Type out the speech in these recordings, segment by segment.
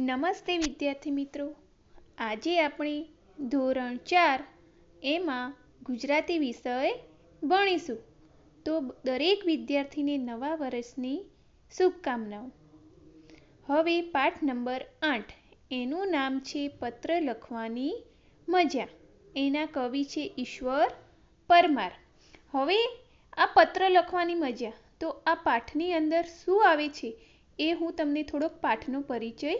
નમસ્તે વિદ્યાર્થી મિત્રો. આજે આપણે ધોરણ ચાર એમાં ગુજરાતી વિષય ભણીશું. તો દરેક વિદ્યાર્થીને નવા વર્ષની શુભકામનાઓ. હવે પાઠ નંબર આઠ. એનું નામ છે પત્ર લખવાની મજા. એના કવિ છે ઈશ્વર પરમાર. હવે આ પત્ર લખવાની મજા. તો આ પાઠની અંદર શું આવે છે એ હું તમને થોડોક પાઠનો પરિચય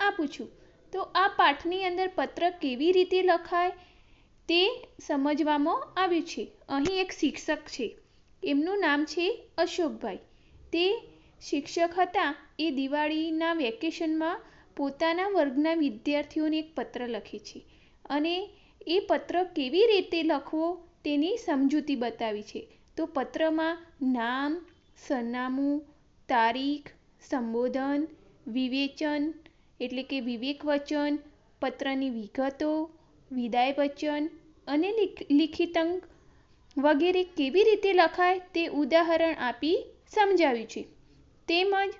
આપું છું. તો આ પાઠની અંદર પત્ર કેવી રીતે લખાય તે સમજવામાં આવ્યું છે. અહીં એક શિક્ષક છે. એમનું નામ છે અશોકભાઈ. તે શિક્ષક હતા. એ દિવાળીના વેકેશનમાં પોતાના વર્ગના વિદ્યાર્થીઓને એક પત્ર લખે છે. અને એ પત્ર કેવી રીતે લખવો તેની સમજૂતી બતાવી છે. તો પત્રમાં નામ, સરનામું, તારીખ, સંબોધન, વિવેચન એટલે કે વિવેક વચન, પત્રની વિગતો, વિદાય વચન અને લિખિતંક વગેરે કેવી રીતે લખાય તે ઉદાહરણ આપી સમજાવ્યું છે. તેમજ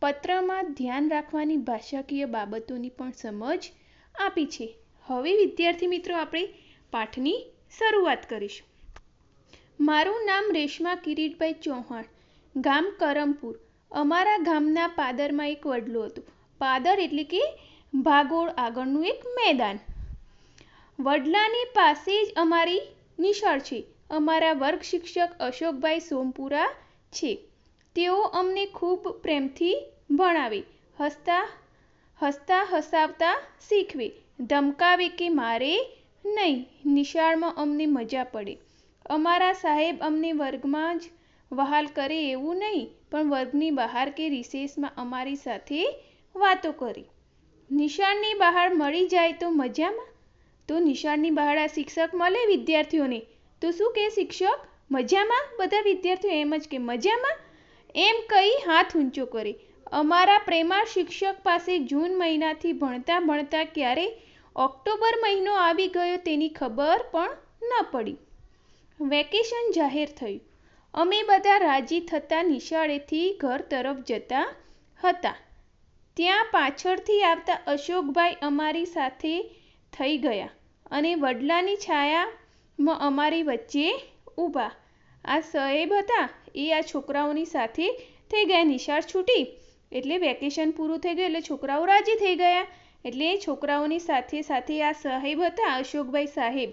પત્રમાં ધ્યાન રાખવાની ભાષાકીય બાબતોની પણ સમજ આપી છે. હવે વિદ્યાર્થી મિત્રો, આપણે પાઠની શરૂઆત કરીશું. મારું નામ રેશમા કિરીટભાઈ ચૌહાણ, ગામ કરમપુર. અમારા ગામના પાદરમાં એક વડલું હતું. પાદર એટલે કે ભાગોળ આગળનું એક મેદાન. વડલાની પાસે જ અમારી નિશાળ છે. અમારા વર્ગ શિક્ષક અશોકભાઈ સોમપુરા છે. તેઓ અમને ખૂબ પ્રેમથી ભણાવે, હસતા હસતા હસાવતા શીખવે. ધમકાવે કે મારે નહીં, નિશાળમાં અમને મજા પડે. અમારા સાહેબ અમને વર્ગમાં જ વહાલ કરે એવું નહીં, પણ વર્ગની બહાર કે રિસેસમાં અમારી સાથે વાતો કરી. નિશાળની બહાર મળી જાય તો મજામાં? તો નિશાળની બહાર આ શિક્ષક મળે વિદ્યાર્થીઓને? તો શું કહે શિક્ષક? મજામાં? બધા વિદ્યાર્થીઓ એમ જ કે મજામાં? એમ કહી હાથ ઊંચો કરે. અમારા પ્રેમાળ શિક્ષક પાસે જૂન મહિનાથી ભણતા ભણતા ક્યારે ઓક્ટોબર મહિનો આવી ગયો તેની ખબર પણ ન પડી. વેકેશન જાહેર થયું. અમે બધા રાજી થતા નિશાળેથી ઘર તરફ જતા હતા. ત્યાં પાછળથી આવતા અશોકભાઈ અમારી સાથે થઈ ગયા અને વડલાની છાયામાં અમારી વચ્ચે ઊભા. આ સાહેબ હતા. એ આ છોકરાઓની સાથે થઈ ગયા. નિશાળ છૂટી. એટલે વેકેશન પૂરું થઈ ગયું. એટલે છોકરાઓ રાજી થઈ ગયા. એટલે છોકરાઓની સાથે સાથે આ સાહેબ હતા, અશોકભાઈ સાહેબ.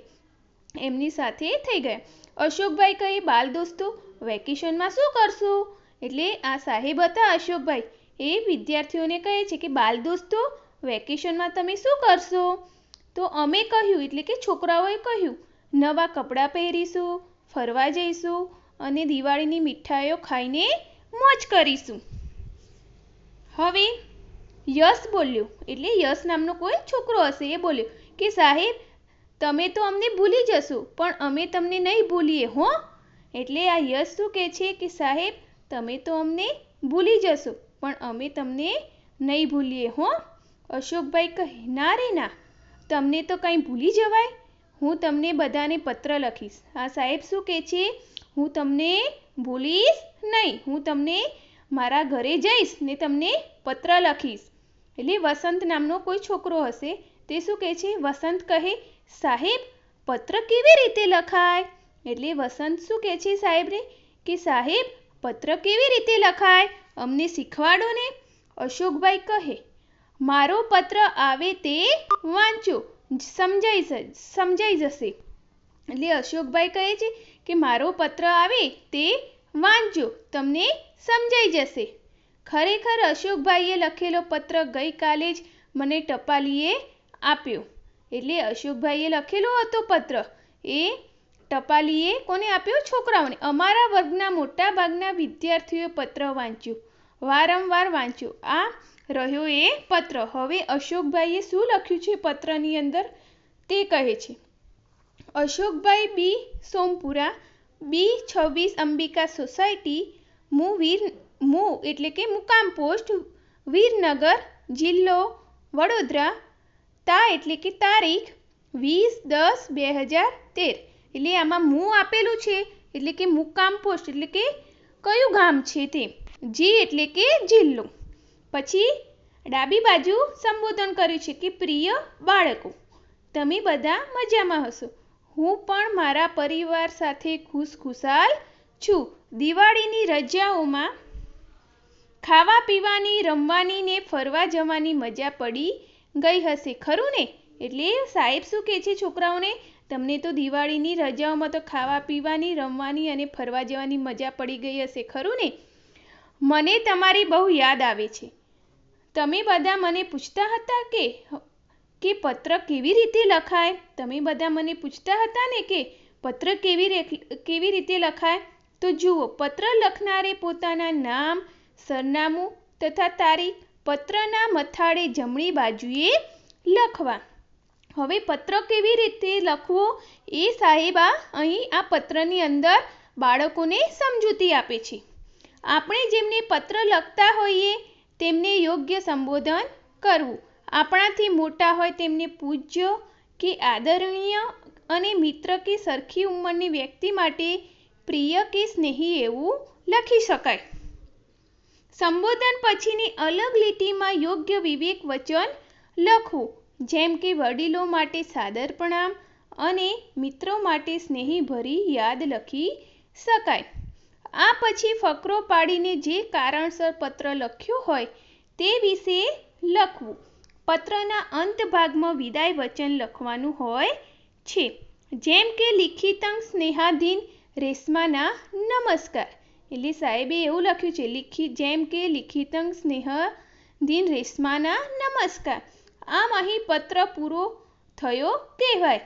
એમની સાથે થઈ ગયા. અશોકભાઈ કહે, બાલ દોસ્તો, વેકેશનમાં શું કરશું? એટલે આ સાહેબ હતા અશોકભાઈ. એ વિદ્યાર્થીઓને કહે છે કે, બાલ દોસ્તો, વેકેશનમાં તમે શું કરશો? તો અમે કહ્યું, એટલે કે છોકરાઓએ કહ્યું, નવા કપડાં પહેરીશું, ફરવા જઈશું અને દિવાળીની મીઠાઈઓ ખાઈને મોજ કરીશું. હવે યશ બોલ્યો, એટલે યશ નામનો કોઈ છોકરો હશે એ બોલ્યો કે, સાહેબ, તમે તો અમને ભૂલી જશો, પણ અમે તમને નહીં ભૂલીએ, હો. એટલે આ યશ શું કહે છે કે, સાહેબ, તમે તો અમને ભૂલી જશો. પણ અમે તમને નહીં ભૂલીએ, હો? અશોકભાઈ કહે, ના રે, ના. તમને તો કંઈ ભૂલી જવાય? હું તમને બધાને પત્ર લખીશ. આ સાહેબ શું કહે છે? હું તમને ભૂલીશ નહીં. હું તમને મારા ઘરે જઈશ ને તમને પત્ર લખીશ. એટલે વસંત નામનો કોઈ છોકરો હશે, તે શું કહે છે? વસંત કહે, સાહેબ, પત્ર કેવી રીતે લખાય? એટલે વસંત શું કહે છે સાહેબને? કે, સાહેબ, પત્ર કેવી રીતે લખાય? અમને શીખવાડો ને? અશોકભાઈ કહે, મારો પત્ર આવે તે વાંચો, સમજાઈ સમજાઈ જશે. એટલે અશોકભાઈ કહે છે કે, મારો પત્ર આવે તે વાંચજો, તમને સમજાઈ જશે. ખરેખર અશોકભાઈએ લખેલો પત્ર ગઈકાલે જ મને ટપાલીએ આપ્યો. એટલે અશોકભાઈએ લખેલો હતો પત્ર. એ ટપાલીએ કોને આપ્યો? છોકરાઓને. અમારા વર્ગના મોટા ભાગના વિદ્યાર્થીઓએ પત્ર વાંચ્યું. વારંવાર વાંચ્યું. આ રહ્યો એ પત્ર. હવે અશોકભાઈએ શું લખ્યું છે પત્રની અંદર? તે કહે છે. અશોકભાઈ બી. સોમપુરા, બી. છવ્વીસ અંબિકા સોસાયટી, મુ વીર, મુ એટલે કે મુકામ પોસ્ટ, વીરનગર જિલ્લો, વડોદરા, તા એટલે કે તારીખ, વીસ દસ બે હજાર તેર. એટલે આમાં મુ આપેલું છે, એટલે કે મુકામ પોસ્ટ, એટલે કે કયું ગામ છે તે? જી એટલે કે જિલ્લો. પછી ડાબી બાજુ સંબોધન કર્યું છે કે પ્રિય બાળકો, તમે બધા મજામાં હશો. હું પણ મારા પરિવાર સાથે ખુશખુશાલ છું. દિવાળીની રજાઓમાં ખાવા પીવાની, રમવાની ને ફરવા જવાની મજા પડી ગઈ હશે, ખરું ને? એટલે સાહેબ શું કહે છે છોકરાઓને? તમને તો દિવાળીની રજાઓમાં તો ખાવા પીવાની, રમવાની અને ફરવા જવાની મજા પડી ગઈ હશે, ખરું ને? મને તમારી બહુ યાદ આવે છે. તમે બધા મને પૂછતા હતા કે કે પત્ર કેવી રીતે લખાય? તમે બધા મને પૂછતા હતા ને કે, પત્ર કેવી કેવી રીતે લખાય? તો જુઓ, પત્ર લખનારે પોતાના નામ, સરનામું તથા તારીખ પત્રના મથાળે જમણી બાજુએ લખવા. હવે પત્ર કેવી રીતે લખવો એ સાહેબા અહીં આ પત્રની અંદર બાળકોને સમજૂતી આપે છે. આપણે જેમને પત્ર લખતા હોઈએ તેમને યોગ્ય સંબોધન કરવું. આપણાથી મોટા હોય તેમને પૂજ્ય કે આદરણીય અને મિત્ર કે સરખી ઉંમરની વ્યક્તિ માટે પ્રિય કે સ્નેહી એવું લખી શકાય. સંબોધન પછીની અલગ લીટીમાં યોગ્ય વિવેક વચન લખવું. જેમ કે વડીલો માટે સાદર પ્રણામ અને મિત્રો માટે સ્નેહીભરી યાદ લખી શકાય. આ પછી ફકરો પાડીને જે કારણસર પત્ર લખ્યો હોય તે વિશે લખવું. પત્રના અંત ભાગમાં વિદાય વચન લખવાનું હોય છે. જેમ કે લિખિતંગ સ્નેહાધીન રેશમાના નમસ્કાર. એટલે સાહેબે એવું લખ્યું છે, લિખિત, જેમ કે લિખિતંગ સ્નેહધીન રેશમાના નમસ્કાર. આમ અહીં પત્ર પૂરો થયો કહેવાય.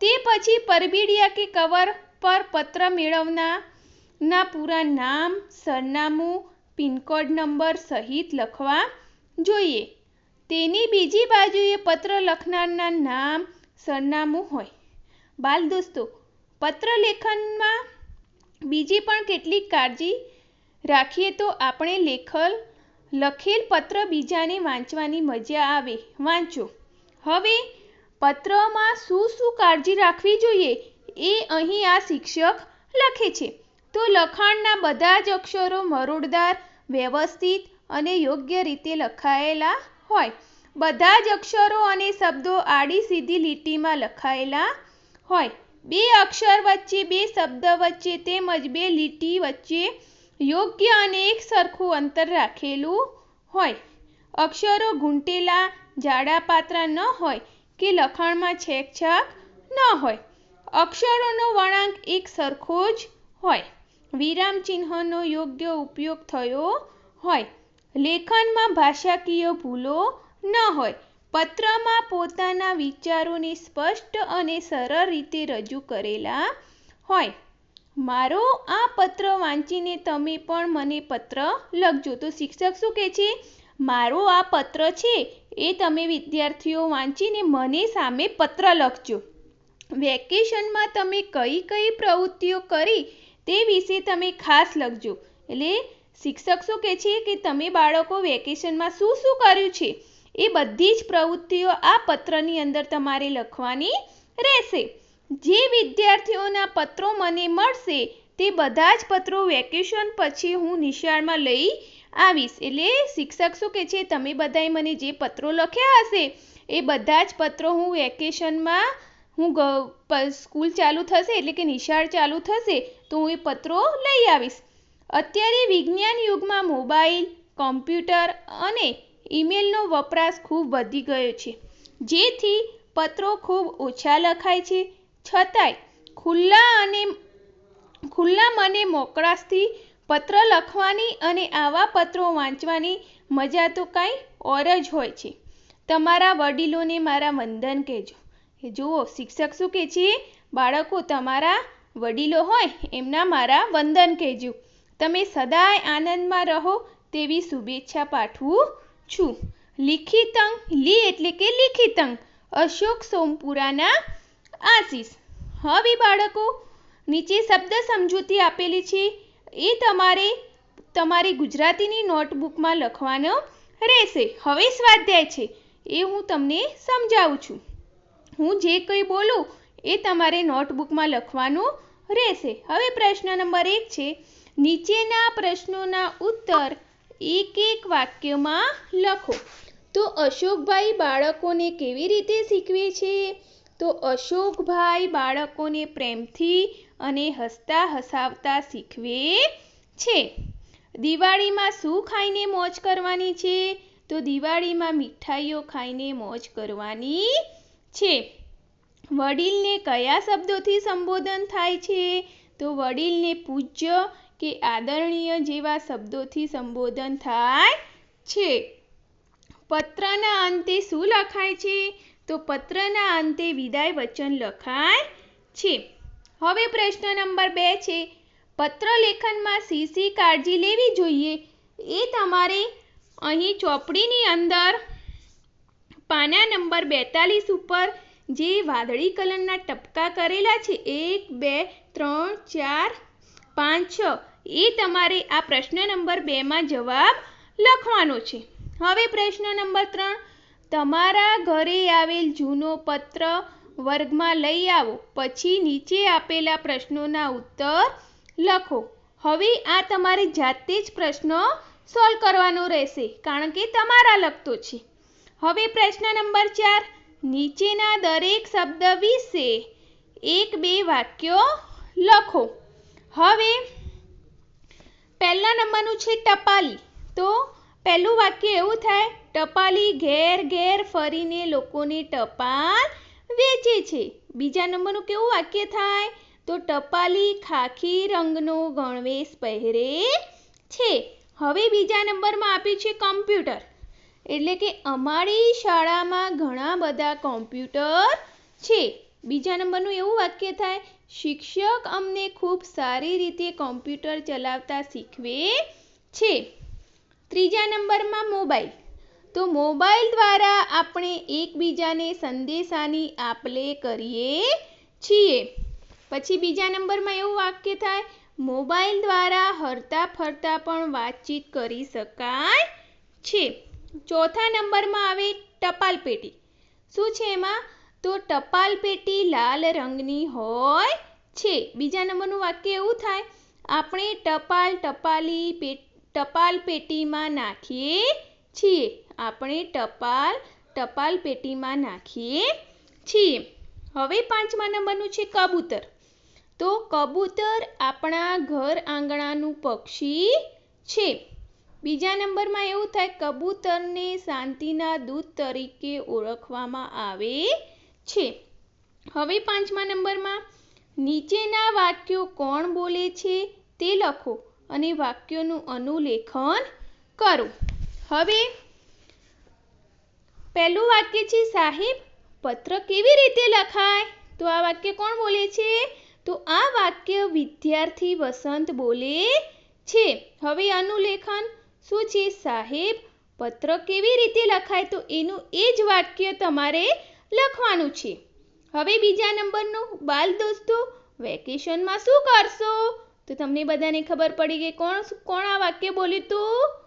તે પછી પરબીડિયા કે કવર પર પત્ર મેળવના ના પૂરા નામ, સરનામું, પિનકોડ નંબર સહિત લખવા જોઈએ. તેની બીજી બાજુએ પત્ર લખનારના નામ, સરનામું હોય. બાલ દોસ્તો, પત્ર લેખનમાં બીજી પણ કેટલીક કાળજી રાખીએ તો આપણે લેખલ લખેલ પત્ર બીજાને વાંચવાની મજા આવે. વાંચો. હવે પત્રમાં શું શું કાળજી રાખવી જોઈએ એ અહીં આ શિક્ષક લખે છે. તો લખાણના બધા જ અક્ષરો મરોડદાર, વ્યવસ્થિત અને યોગ્ય રીતે લખાયેલા હોય. બધા જ અક્ષરો અને શબ્દો આડી સીધી લીટીમાં લખાયેલા હોય. બે અક્ષર વચ્ચે બે શબ્દ વચ્ચે તેમજ બે લીટી વચ્ચે યોગ્ય અને એક સરખું અંતર રાખેલું હોય. અક્ષરો ઘૂંટેલા, જાડા પાતળા ન હોય કે લખાણમાં છેકછાક ન હોય. અક્ષરોનો વળાંક એક સરખો જ હોય. વિરામ ચિહ્નનો યોગ્ય ઉપયોગ થયો હોય. લેખનમાં ભાષાકીય ભૂલો ન હોય. પત્રમાં પોતાના વિચારોને સ્પષ્ટ અને સરળ રીતે રજૂ કરેલા હોય. મારો આ પત્ર વાંચીને તમે પણ મને પત્ર લખજો. તો શિક્ષક શું કહે છે? મારો આ પત્ર છે, એ તમે વિદ્યાર્થીઓ વાંચીને મને સામે પત્ર લખજો. વેકેશનમાં તમે કઈ કઈ પ્રવૃત્તિઓ કરી તે વિશે તમે ખાસ લખજો. એટલે શિક્ષક શું કહે છે કે તમે બાળકો વેકેશનમાં શું શું કર્યું છે? એ બધી જ પ્રવૃત્તિઓ આ પત્રની અંદર તમારે લખવાની રહેશે. જે વિદ્યાર્થીઓના પત્રો મને મળશે, તે બધા જ પત્રો વેકેશન પછી હું નિશાળમાં લઈ આવીશ. એટલે શિક્ષક શું કહે છે, તમે બધાએ મને જે પત્રો લખ્યા હશે, એ બધા જ પત્રો હું વેકેશનમાં હું સ્કૂલ ચાલુ થશે, એટલે કે નિશાળ ચાલુ થશે, તો હું એ પત્રો લઈ આવીશ. અત્યારે વિજ્ઞાન યુગમાં મોબાઈલ, કોમ્પ્યુટર અને ઈમેલનો વપરાશ ખૂબ વધી ગયો છે. જેથી પત્રો ખૂબ ઓછા લખાય છે છતાંય ખુલ્લા અને ખુલ્લા મને મોકળાશથી પત્ર લખવાની અને આવા પત્રો વાંચવાની મજા તો કાંઈ ઓર જ હોય છે. તમારા વડીલોને મારા વંદન કહેજો. જુઓ, શિક્ષક શું કહે છે? બાળકો, તમારા વડીલો હોય એમના મારા વંદન કહેજો. તમે સદાય આનંદમાં રહો તેવી શુભેચ્છા પાઠવું છું. લિખિતંગ, લી એટલે કે લિખિતંગ. અશોક સોમપુરાના આશીષ, હવે બાળકો નીચે શબ્દ સમજૂતી આપેલી છે. એ તમારે તમારી ગુજરાતીની નોટબુકમાં લખવાનો રહેશે. હવે સ્વાધ્યાય છે. એ હું તમને સમજાવું છું. હું જે કંઈ બોલું એ તમારે નોટબુકમાં લખવાનું રહેશે. હવે પ્રશ્ન નંબર એક છે. નીચેના પ્રશ્નોના ઉત્તર એક એક વાક્યમાં લખો. તો અશોકભાઈ બાળકોને કેવી રીતે શીખવે છે? તો અશોકભાઈ બાળકોને પ્રેમથી અને હસતા હસાવતા શીખવે છે. દિવાળીમાં શું ખાઈને મોજ કરવાની છે? તો દિવાળીમાં મીઠાઈઓ ખાઈને મોજ કરવાની છે. વડીલને કયા શબ્દોથી સંબોધન થાય છે? તો વડીલને પૂજ્ય કે આદરણીય જેવા શબ્દોથી સંબોધન થાય છે. પત્રના અંતે શું લખાય છે? તો પત્રના અંતે વિદાય વચન લખાય છે. હવે પ્રશ્ન નંબર બે છે. પત્ર લેખનમાં શી કાળજી લેવી જોઈએ? એ તમારે અહીં ચોપડીની અંદર પાના નંબર બેતાલીસ ઉપર જે વાદળી કલરના ટપકા કરેલા છે, એક, બે, ત્રણ, ચાર, પાંચ, છ, એ તમારે આ પ્રશ્ન નંબર બેમાં જવાબ લખવાનો છે. હવે પ્રશ્ન નંબર ત્રણ. તમારા ઘરે આવેલ જૂનો પત્ર વર્ગમાં લઈ આવો. પછી નીચે આપેલા પ્રશ્નોના ઉત્તર લખો. હવે આ તમારે જાતે જ પ્રશ્નો સોલ્વ કરવાનો રહેશે, કારણ કે તમારા લખતો છે. હવે પ્રશ્ન નંબર ચાર. નીચેના દરેક શબ્દ વિશે એક બે વાક્યો લખો. હવે પહેલા નંબરનું છે ટપાલી. તો પહેલું વાક્ય એવું થાય ટપાલી ઘેર ઘેર ફરીને લોકોને ટપાલ વેચે છે. બીજા નંબરનું કેવું વાક્ય થાય? તો ટપાલી ખાખી રંગનો ગણવેશ પહેરે છે. હવે બીજા નંબરમાં આપ્યું છે કમ્પ્યુટર. એટલે કે અમારી શાળામાં ઘણા બધા કોમ્પ્યુટર છે. બીજા નંબરનું એવું વાક્ય થાય, શિક્ષક અમને ખૂબ સારી રીતે કોમ્પ્યુટર ચલાવતા શીખવે છે. ત્રીજા નંબરમાં મોબાઈલ. તો મોબાઈલ દ્વારા આપણે એકબીજાને સંદેશાની આપલે કરીએ છીએ. પછી બીજા નંબરમાં એવું વાક્ય થાય, મોબાઈલ દ્વારા હરતા ફરતા પણ વાતચીત કરી શકાય છે. ચોથા નંબરમાં આવે, ટપાલ પેટી. શું છે એમાં? તો ટપાલ પેટી લાલ રંગની હોય છે. બીજા નંબરનું વાક્ય એવું થાય, આપણે ટપાલ ટપાલી ટપાલ પેટીમાં નાખીએ છીએ આપણે ટપાલ ટપાલ પેટીમાં નાખીએ. છીએ હવે પાંચમા નંબરનું છે કબૂતર. તો કબૂતર આપણા ઘર આંગણાનું પક્ષી છે. બીજા નંબરમાં એવું થાય, કબૂતરને શાંતિના દૂત તરીકે ઓળખવામાં આવે છે. હવે પાંચમા નંબરમાં, નીચેના વાક્યો કોણ બોલે છે તે લખો અને વાક્યોનું અનુલેખન કરો. હવે, પહેલું વાક્ય છે, સાહેબ, પત્ર કેવી રીતે લખાય? તો આ વાક્ય કોણ બોલે છે? તો આ વાક્ય વિદ્યાર્થી વસંત બોલે છે. હવે અનુલેખન શું છે? સાહેબ, પત્ર કેવી રીતે લખાય? તો એનું એ જ વાક્ય તમારે લખવાનું છે. હવે બીજા નંબરનું, બાલ દોસ્તો, વેકેશનમાં શું કરશો? તો તમને બધાને ખબર પડી ગઈ કોણ કોણ આ વાક્ય બોલ્યું તું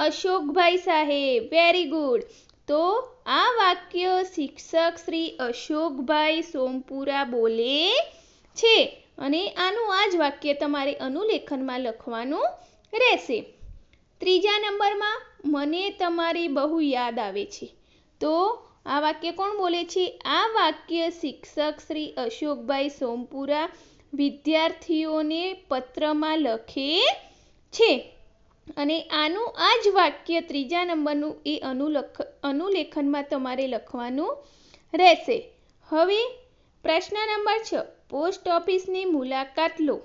અશોકભાઈ સાહેબ વેરી ગુડ તો આ વાક્ય શિક્ષક શ્રી અશોકભાઈ સોમપુરા બોલે છે અને આનું આ જ વાક્ય તમારે અનુલેખનમાં લખવાનું રહેશે. ત્રીજા નંબરમાં, મને તમારી બહુ યાદ આવે છે. તો આ વાક્ય કોણ બોલે છે? આ વાક્ય શિક્ષક શ્રી અશોકભાઈ સોમપુરા વિદ્યાર્થીઓને પત્રમાં લખે છે. અને આનું આ જ વાક્ય ત્રીજા નંબરનું એ અનુલખ, અનુલેખનમાં તમારે લખવાનું રહેશે. હવે પ્રશ્ન નંબર છ, પોસ્ટ ઓફિસની મુલાકાત લો.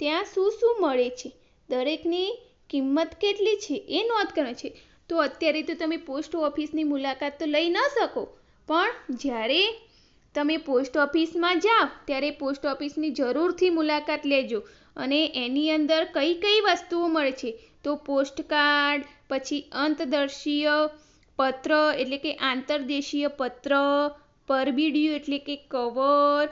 ત્યાં શું શું મળે છે? દરેકની કિંમત કેટલી છે એ નોંધ કરે છે. તો અત્યારે તો તમે પોસ્ટ ઓફિસની મુલાકાત તો લઈ ન શકો, પણ જ્યારે તમે પોસ્ટ ઓફિસમાં જાઓ, ત્યારે પોસ્ટ ઓફિસની જરૂરથી મુલાકાત લેજો અને એની અંદર કઈ કઈ વસ્તુઓ મળે છે. તો પોસ્ટકાર્ડ પછી અંતદર્શીય પત્ર, એટલે કે આંતરદેશીય પત્ર, પરબીડિયું એટલે કે કવર,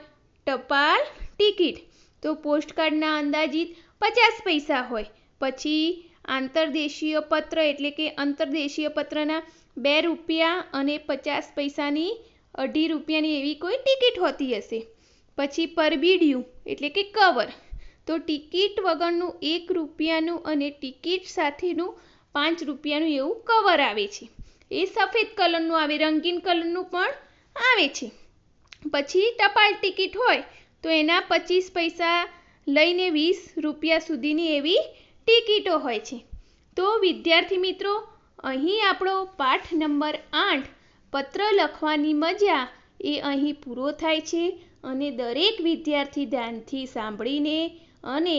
ટપાલ, ટિકિટ. તો પોસ્ટકાર્ડના અંદાજિત પચાસ પૈસા હોય. પછી આંતરદેશીય પત્ર એટલે કે અંતરદેશીય પત્રના બે રૂપિયા અને પચાસ પૈસાની અઢી રૂપિયાની એવી કોઈ ટિકિટ હોતી હશે. પછી પરબીડિયું એટલે કે કવર. તો ટિકિટ વગરનું એક રૂપિયાનું અને ટિકિટ સાથેનું પાંચ રૂપિયાનું એવું કવર આવે છે. એ સફેદ કલરનું આવે, રંગીન કલરનું પણ આવે છે. પછી ટપાલ ટિકિટ હોય તો એના પચીસ પૈસા લઈને વીસ રૂપિયા સુધીની એવી ટિકિટો હોય છે. તો વિદ્યાર્થી મિત્રો, અહીં આપણો પાઠ નંબર આઠ, પત્ર લખવાની મજા એ અહીં પૂરો થાય છે અને દરેક વિદ્યાર્થી ધ્યાનથી સાંભળીને અને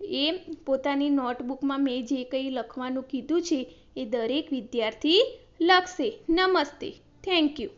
એ પોતાની નોટબુકમાં મેં જે કંઈ લખવાનું કીધું છે એ દરેક વિદ્યાર્થી લખશે. નમસ્તે. Thank you.